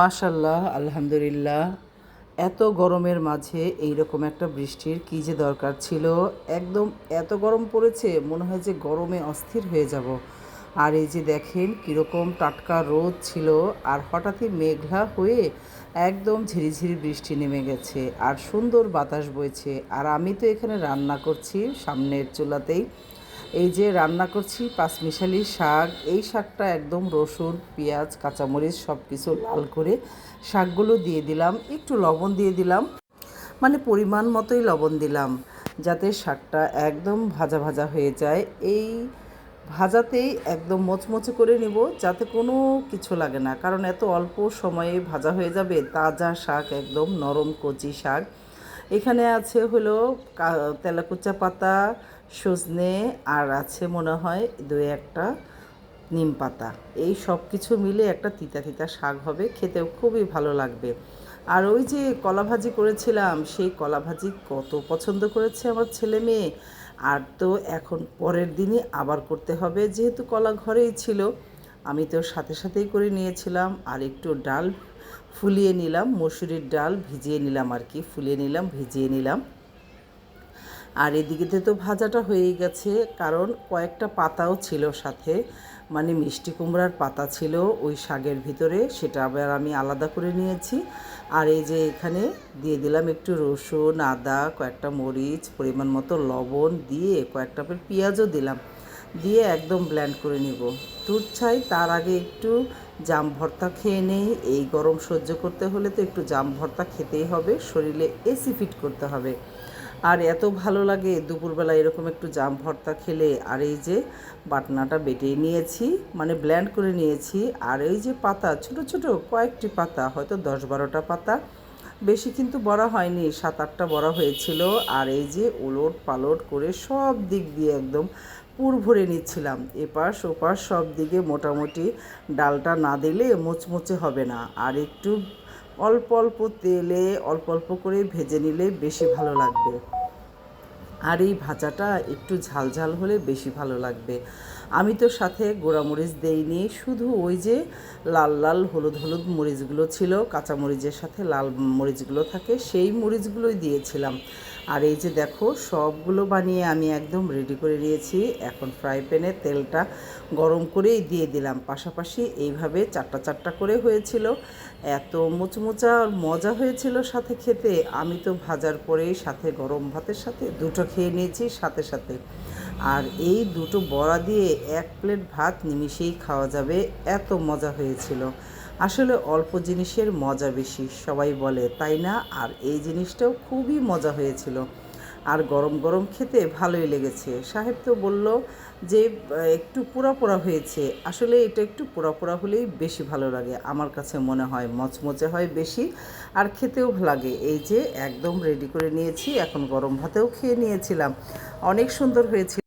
মাশাল্লাহ আলহামদুলিল্লাহ। এত গরমের মাঝে এই রকম একটা বৃষ্টির কী যে দরকার ছিল। একদম এত গরম পড়েছে, মনে হয় যে গরমে অস্থির হয়ে যাব। আর এই যে দেখেন কীরকম টাটকা রোদ ছিল, আর হঠাৎই মেঘলা হয়ে একদম ঝিরিঝিরি বৃষ্টি নেমে গেছে, আর সুন্দর বাতাস বইছে। আর আমি তো এখানে রান্না করছি সামনের চুলাতেই। এই যে রান্না করছি, পাঁচমিশালি শাক, এই শাকটা একদম রসুন, পেঁয়াজ, কাঁচামরিচ সব কিছু লাল করে শাকগুলো দিয়ে দিলাম, একটু লবণ দিয়ে দিলাম মানে পরিমাণ মতোই লবণ দিলাম, যাতে শাকটা একদম ভাজা ভাজা হয়ে যায়। এই ভাজাতেই একদম মচমচে করে নিব, যাতে কোনো কিছু লাগে না, কারণ এত অল্প সময়ে ভাজা হয়ে যাবে, তাজা শাক একদম নরম কচি শাক। এখানে আছে হলো তেলাকুচা পাতা, সজনে, আর আছে মনে হয় দুই একটা, নিম পাতা। এই সব কিছু মিলে একটা তিতা তিতা শাক হবে, খেতেও খুবই ভালো লাগবে। আর ওই যে কলা ভাজি করেছিলাম, সেই কলা ভাজি কত পছন্দ করেছে আমার ছেলে মেয়ে। আর তো এখন পরের দিনই আবার করতে হবে, যেহেতু কলা ঘরেই ছিল, আমি তো সাথে সাথেই করে নিয়েছিলাম, আর একটু ডাল ফুলিয়ে নিলাম মসুরির ডাল, ভিজিয়ে নিলাম আর কি, ফুলিয়ে নিলাম, ভিজিয়ে নিলাম। আর এদিকেতে তো ভাজাটা হয়েই গেছে, কারণ কয়েকটা পাতাও ছিল সাথে মানে মিষ্টি কুমড়ার পাতা ছিল ওই শাকের ভিতরে, সেটা আবার আমি আলাদা করে নিয়েছি। আর এই যে এখানে দিয়ে দিলাম একটু রসুন, আদা, কয়েকটা মরিচ, পরিমাণ মতো লবণ দিয়ে কয়েকটা পেঁয়াজও দিলাম। দিয়ে একদম ব্ল্যান্ড করে নিব। দুধ ছাই, তার আগে একটু জাম ভর্তা খেয়ে নেই। এই গরম সহ্য করতে হলে তো একটু জাম ভর্তা খেতেই হবে, শরীরে এসি ফিট করতে হবে। আর এত ভালো লাগে দুপুরবেলা এরকম একটু জাম ভর্তা খেলে। আর এই যে বাটনাটা বেটে নিয়েছি মানে ব্ল্যান্ড করে নিয়েছি। আর এই যে পাতা, ছোট ছোট কয়েকটি পাতা, হয়তো দশ বারোটা পাতা। বেশি কিন্তু বড়া হয়নি সাত আটটা বড়া হয়েছিল। আর এই যে ওলট পালট করে সব দিক দিয়ে একদম পুর ভরে নিচ্ছিলাম। এপাশ ওপাশ সব দিকে মোটামুটি ডালটা না দিলে মোচমোচে হবে না। আর একটু অল্প অল্প তেলে, অল্প অল্প করে ভেজে নিলে বেশি ভালো লাগবে। আর এই ভাজাটা একটু ঝাল ঝাল হলে বেশি ভালো লাগবে। আমি তো সাথে গোড়ামরিচ দেইনি, শুধু ওই যে লাল লাল হলুদ হলুদ মরিচগুলো ছিল, কাঁচা মরিচের সাথে লাল মরিচগুলো থাকে, সেই মরিচগুলোই দিয়েছিলাম। আর এই যে দেখো, সবগুলো বানিয়ে আমি একদম রেডি করে নিয়েছি। এখন ফ্রাই প্যানে তেলটা গরম করেই দিয়ে দিলাম। পাশাপাশি এইভাবে চারটা চারটা করে হয়েছিল। এত মুচমুচা মজা হয়েছিল সাথে খেতে। আমি তো ভাজার পরেই সাথে গরম ভাতের সাথে দুটো খেয়ে নিয়েছি সাথে সাথে। আর এই দুটো বড়া দিয়ে এক প্লেট ভাত নিমিষেই খাওয়া যাবে, এত মজা হয়েছিল। আসলে অল্প জিনিসের মজা বেশি, সবাই বলে, তাই না? আর এই জিনিসটাও খুবই মজা হয়েছিল। আর গরম গরম খেতে ভালোই লেগেছে। সাহেব তো বলল যে, একটু পোড়া পোড়া হয়েছে। আসলে এটা একটু পোড়া পোড়া হলেই বেশি ভালো লাগে, আমার কাছে মনে হয়। মচমচে হয় বেশি আর খেতেও লাগে। এই যে, একদম রেডি করে নিয়েছি, এখন গরম ভাতেও খেয়ে নিয়েছিলাম। অনেক সুন্দর হয়েছিল।